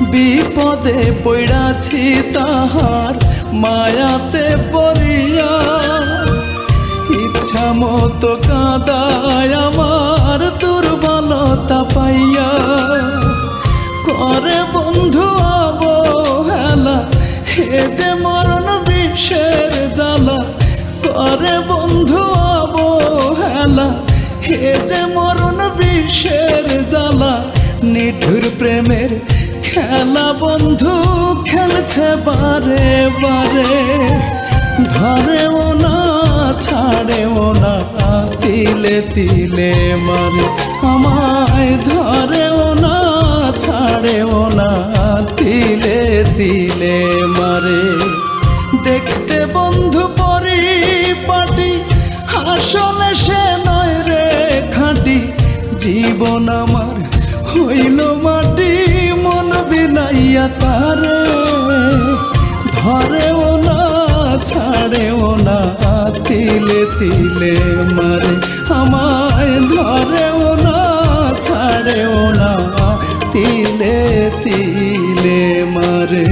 বিপদে পড়াছি তাহার মায়াতে পড়িয়া। ইচ্ছা মতো কাদায় আমার দুর্বলতা পাইয়া। করে বন্ধু অবহেলা, হে যে মরণ বিষের জ্বালা। করে বন্ধু অবহেলা, হে যে মরণ বিষের জ্বালা। নিঠুর প্রেমের খেলা বন্ধু খেলছে বারে বারে। ধরেও না, ছাড়েও না, তিলে তিলে মারে। আমায় ধরেও না, ছাড়েও না, তিলে তিলে মারে। দেখতে বন্ধু পরি পাটি আসলে সে নয় রে খাঁটি। জীবন আমার হইল মাটি বিলাইয়া তারে ধরেও না, ছাড়েও না, তিলে তিলে মারে। আমায় ধরেও না, ছাড়েও না, তিলে তিলে মারে।